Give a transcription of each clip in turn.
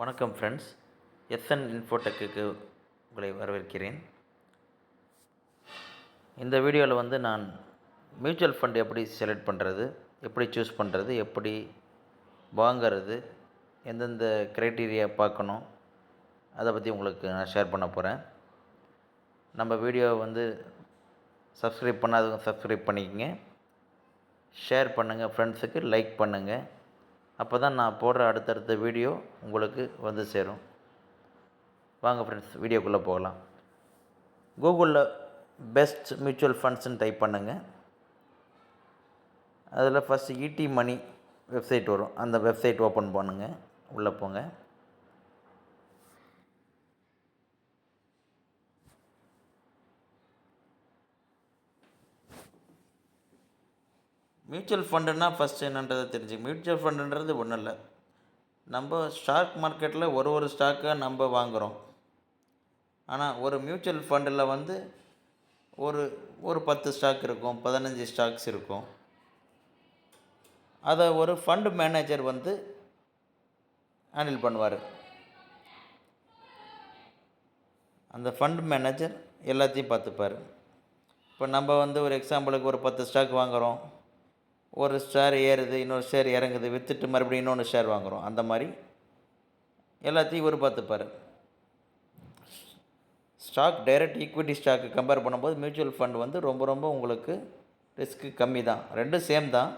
வணக்கம் friends SN இன்ஃபோடெக்கு உங்களை வரவேற்கிறேன். இந்த வீடியோவில் வந்து நான் மியூச்சுவல் ஃபண்ட் எப்படி செலக்ட் பண்ணுறது எப்படி சூஸ் பண்ணுறது எப்படி வாங்கிறது எந்தெந்த க்ரைட்டீரியா பார்க்கணும் அதை பற்றி உங்களுக்கு நான் ஷேர் பண்ண போகிறேன் நம்ம வீடியோவை வந்து சப்ஸ்கிரைப் பண்ணாதவங்க சப்ஸ்கிரைப் பண்ணிக்கங்க. ஷேர் பண்ணுங்கள் ஃப்ரெண்ட்ஸுக்கு லைக் பண்ணுங்கள் அப்போ தான் நான் போடுற அடுத்தடுத்த வீடியோ உங்களுக்கு வந்து சேரும். வாங்க ஃப்ரெண்ட்ஸ் வீடியோக்குள்ளே போகலாம். கூகுளில் பெஸ்ட் மியூச்சுவல் ஃபண்ட்ஸ்ன்னு டைப் பண்ணுங்கள் அதில் ஃபஸ்ட்டு இடி மணி வெப்சைட் வரும். அந்த வெப்சைட் ஓப்பன் பண்ணுங்கள் உள்ளே போங்க. மியூச்சுவல் ஃபண்டுன்னா ஃபஸ்ட்டு என்னன்றதை தெரிஞ்சுக்க மியூச்சுவல் ஃபண்டுன்றது ஒன்றும் இல்லை. நம்ம ஸ்டாக் மார்க்கெட்டில் ஒரு ஒரு ஸ்டாக்காக நம்ம வாங்குகிறோம் ஆனால் ஒரு மியூச்சுவல் ஃபண்டில் வந்து ஒரு ஒரு பத்து ஸ்டாக் இருக்கும் பதினஞ்சு ஸ்டாக்ஸ் இருக்கும். அதை ஒரு ஃபண்டு மேனேஜர் வந்து ஹேண்டில் பண்ணுவார். அந்த ஃபண்ட் மேனேஜர் எல்லாத்தையும் பார்த்துப்பார். இப்போ நம்ம வந்து ஒரு எக்ஸாம்பிளுக்கு ஒரு பத்து ஸ்டாக் வாங்குகிறோம் ஒரு ஷேர் ஏறுது இன்னொரு ஷேர் இறங்குது விற்றுட்டு மறுபடியும் இன்னொன்று ஷேர் வாங்குகிறோம் அந்த மாதிரி எல்லாத்தையும் இவர் பார்த்துப்பார். ஸ்டாக் டைரக்ட் ஈக்விட்டி ஸ்டாக்கு கம்பேர் பண்ணும்போது மியூச்சுவல் ஃபண்ட் வந்து ரொம்ப ரொம்ப உங்களுக்கு ரிஸ்க்கு கம்மி தான். ரெண்டும் சேம் தான்.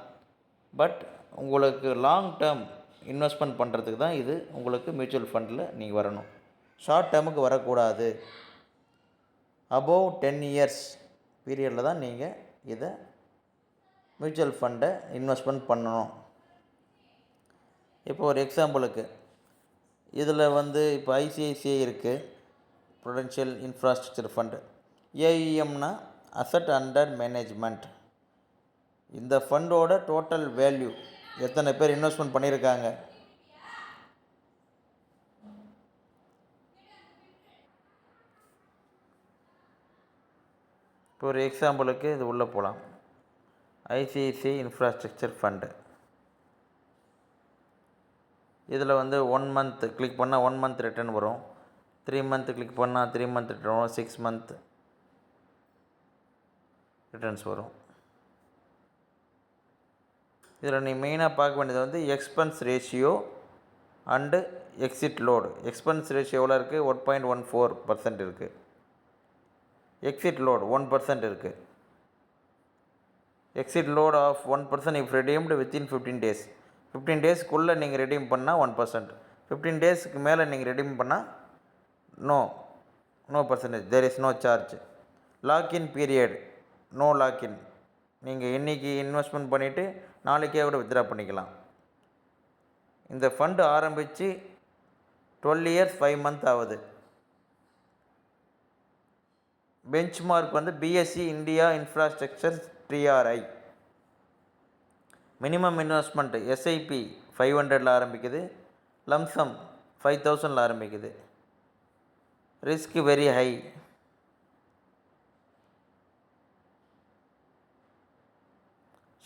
பட் உங்களுக்கு லாங் டேர்ம் இன்வெஸ்ட்மெண்ட் பண்ணுறதுக்கு தான் இது உங்களுக்கு மியூச்சுவல் ஃபண்டில் நீங்கள் வரணும். ஷார்ட் டேர்முக்கு வரக்கூடாது. அபோவ் டென் இயர்ஸ் பீரியடில் தான் நீங்கள் இதை மியூச்சுவல் ஃபண்டை இன்வெஸ்ட்மெண்ட் பண்ணணும். இப்போ ஒரு எக்ஸாம்பிளுக்கு இதில் வந்து இப்போ ஐசிஐசிஐ இருக்குது ப்ரொடென்ஷியல் இன்ஃப்ராஸ்ட்ரக்சர் ஃபண்டு ஏஇஎம்னா அசட் அண்டர் மேனேஜ்மெண்ட் இந்த ஃபண்டோட டோட்டல் வேல்யூ எத்தனை பேர் இன்வெஸ்ட்மெண்ட் பண்ணியிருக்காங்க? இப்போ ஒரு எக்ஸாம்பிளுக்கு இது உள்ளே போகலாம் ஐசிஐசிஐ இன்ஃப்ராஸ்ட்ரக்சர் ஃபண்டு. இதில் வந்து ஒன் மந்த் கிளிக் பண்ணால் ஒன் மந்த் ரிட்டர்ன் வரும். த்ரீ மந்த் கிளிக் பண்ணால் த்ரீ மந்த் ரிட்டர்ன் வரும். சிக்ஸ் மந்த் ரிட்டர்ன்ஸ் வரும். இதில் நீ மெயினாக பார்க்க வேண்டியது வந்து expense ratio and exit load expense ratio எவ்வளோ இருக்குது one point one four percent இருக்குது எக்ஸிட் லோடு ஒன் பர்சன்ட் இருக்குது exit load of one percent if redeemed within fifteen days fifteen டேஸ்க்குள்ளே நீங்கள் ரெடீம் பண்ணால் ஒன் பர்சன்ட் ஃபிஃப்டீன் டேஸ்க்கு மேலே நீங்கள் ரெடீம் பண்ணால் no no percentage there is no charge lock in period no lock in நீங்கள் இன்றைக்கி இன்வெஸ்ட்மெண்ட் பண்ணிவிட்டு நாளைக்கே கூட வித்ட்ரா பண்ணிக்கலாம். இந்த ஃபண்டு ஆரம்பித்து டுவெல் இயர்ஸ் ஃபைவ் மந்த் ஆகுது. பெஞ்ச் மார்க் வந்து BSE India infrastructure TRI minimum investment SIP five ஹண்ட்ரடில் ஆரம்பிக்குது. லம்சம் ஃபைவ் தௌசண்டில் ஆரம்பிக்குது. Risk very high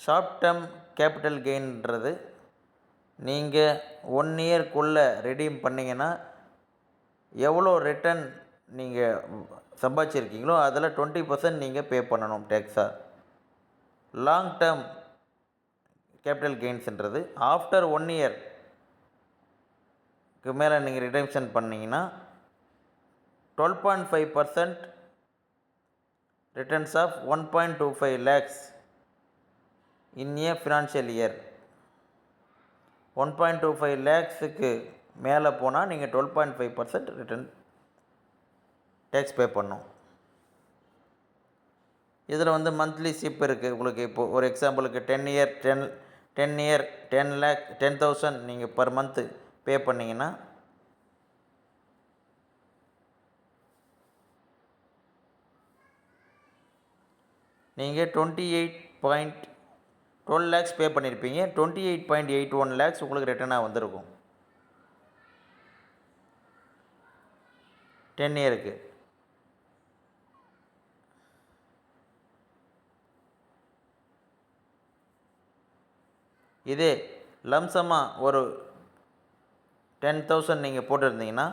short term capital கெயின்ன்றது நீங்கள் ஒன் இயர்க்குள்ளே ரெடீம் பண்ணிங்கன்னா எவ்வளோ ரிட்டர்ன் நீங்கள் சம்பாதிச்சிருக்கீங்களோ அதில் டுவெண்ட்டி பர்சன்ட் நீங்கள் பே பண்ணணும் டேக்ஸாக லாங் டேர்ம் கேபிட்டல் கெயின்ஸ்ன்றது ஆஃப்டர் ஒன் இயர்க்கு மேலே நீங்கள் ரிடெம்ஷன் பண்ணிங்கன்னா twelve point five percent returns of one point two five lakhs in a financial year one point two five லேக்ஸுக்கு மேலே போனால் நீங்கள் twelve point five percent return tax pay பண்ணும் இதில் வந்து மந்த்லி சிப் இருக்குது உங்களுக்கு இப்போது ஒரு எக்ஸாம்பிளுக்கு ten year ten ten year ten lakh ten thousand நீங்கள் பர் மந்த்து பே பண்ணிங்கன்னா நீங்கள் twenty eight point twelve lakhs pay பண்ணியிருப்பீங்க twenty eight point eight one lakhs உங்களுக்கு ரிட்டர்னாக வந்திருக்கும் டென் இயருக்கு இதே லம்சமாக ஒரு டென் தௌசண்ட் நீங்கள் போட்டிருந்தீங்கன்னா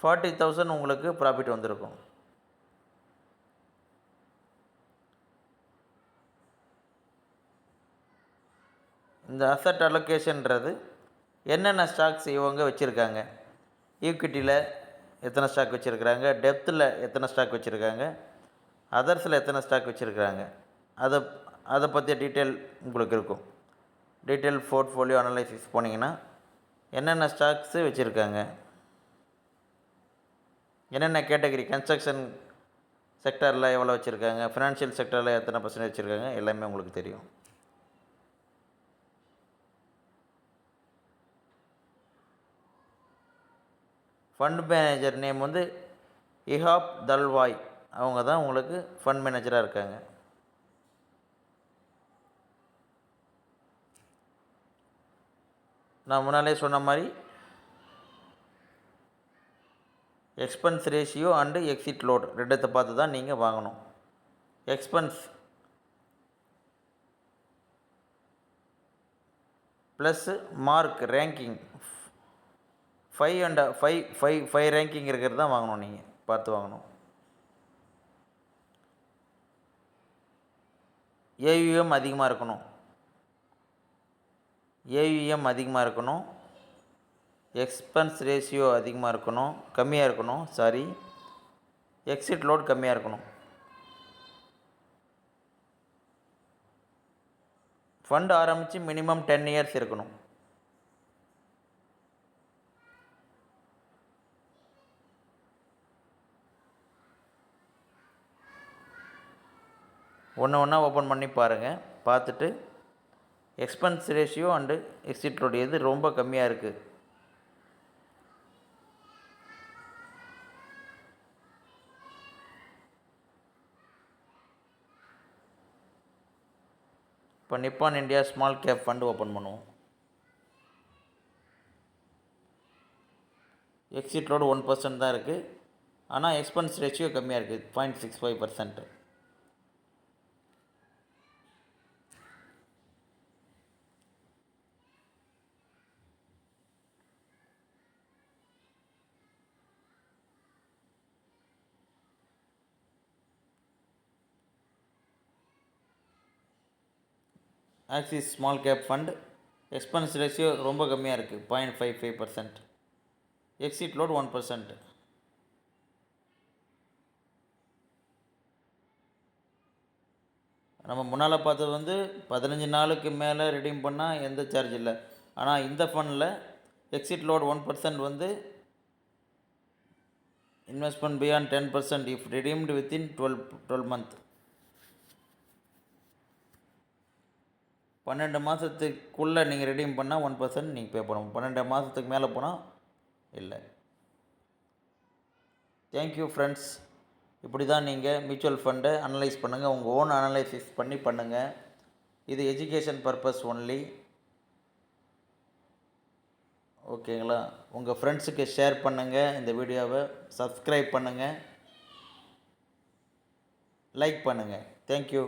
ஃபார்ட்டி தௌசண்ட் உங்களுக்கு ப்ராஃபிட் வந்திருக்கும். இந்த அசட் அலோகேஷன்றது என்னென்ன ஸ்டாக்ஸ் இவங்க வச்சுருக்காங்க? ஈக்விட்டியில் எத்தனை ஸ்டாக் வச்சுருக்குறாங்க? டெப்த்தில் எத்தனை ஸ்டாக் வச்சுருக்காங்க? அதர்ஸில் எத்தனை ஸ்டாக் வச்சுருக்குறாங்க? அதை அதை பற்றிய டீட்டெயில் உங்களுக்கு இருக்கும். டீட்டெயில் போர்ட்ஃபோலியோ அனலைசிஸ் போனீங்கன்னா என்னென்ன ஸ்டாக்ஸு வச்சுருக்காங்க? என்னென்ன கேட்டகரி கன்ஸ்ட்ரக்ஷன் செக்டரில் எவ்வளோ வச்சுருக்காங்க? ஃபினான்ஷியல் செக்டரில் எத்தனை பர்சன்ட் வச்சுருக்காங்க? எல்லாமே உங்களுக்கு தெரியும். ஃபண்ட் மேனேஜர் நேம் வந்து இஹாப் தல்வாய். அவங்க தான் உங்களுக்கு ஃபண்ட் மேனேஜராக இருக்காங்க. நான் முன்னாலே சொன்ன மாதிரி expense ratio and exit load ரெண்டத்தை பார்த்து தான் நீங்கள் வாங்கணும். Expense plus mark ranking five and five five five ranking இருக்கிறது தான் வாங்கணும் நீங்கள் பார்த்து வாங்கணும். ஏயுஎம் அதிகமாக இருக்கணும். ஏயுஎம் அதிகமாக இருக்கணும். எக்ஸ்பென்ஸ் ரேஷியோ அதிகமாக இருக்கணும். கம்மியாக இருக்கணும். சாரி எக்ஸிட் லோட் கம்மியாக இருக்கணும். ஃபண்ட் ஆரம்பித்து மினிமம் டென் இயர்ஸ் இருக்கணும். ஒன்று ஒன்றா ஓப்பன் பண்ணி பாருங்கள் பார்த்துட்டு எக்ஸ்பென்ஸ் ரேஷியோ அண்டு எக்ஸிட் இது ரொம்ப கம்மியாக இருக்குது இப்போ Nippon India small cap fund open பண்ணுவோம். எக்ஸிட் லோடு ஒன் பர்சன்ட் தான் இருக்குது ஆனால் எக்ஸ்பென்ஸ் ரேஷியோ கம்மியாக இருக்குது point six five percent Axis small cap fund expense ratio ரொம்ப கம்மியாக இருக்குது point five five percent exit load one percent நம்ம முன்னால் பார்த்தது வந்து பதினஞ்சு நாளுக்கு மேலே ரிடீம் பண்ணால் எந்த சார்ஜ் இல்லை. ஆனால் இந்த ஃபண்டில் எக்ஸிட் லோட் ஒன் பர்சன்ட் வந்து investment beyond ten percent if redeemed within twelve twelve month பன்னெண்டு மாதத்துக்குள்ளே நீங்கள் ரெடீம் பண்ணால் ஒன் பர்சன்ட் நீங்கள் பே பண்ணணும். பன்னெண்டு மாதத்துக்கு மேலே போனால் இல்லை. தேங்க்யூ ஃப்ரெண்ட்ஸ் இப்படி தான் நீங்கள் மியூச்சுவல் ஃபண்டை அனலைஸ் பண்ணுங்கள் உங்கள் ஓன் அனலைசிஸ் பண்ணி பண்ணுங்கள் இது எஜுகேஷன் பர்பஸ் ஒன்லி ஓகேங்களா உங்கள் ஃப்ரெண்ட்ஸுக்கு ஷேர் பண்ணுங்கள் இந்த வீடியோவை சப்ஸ்கிரைப் பண்ணுங்கள் லைக் பண்ணுங்கள் தேங்க்யூ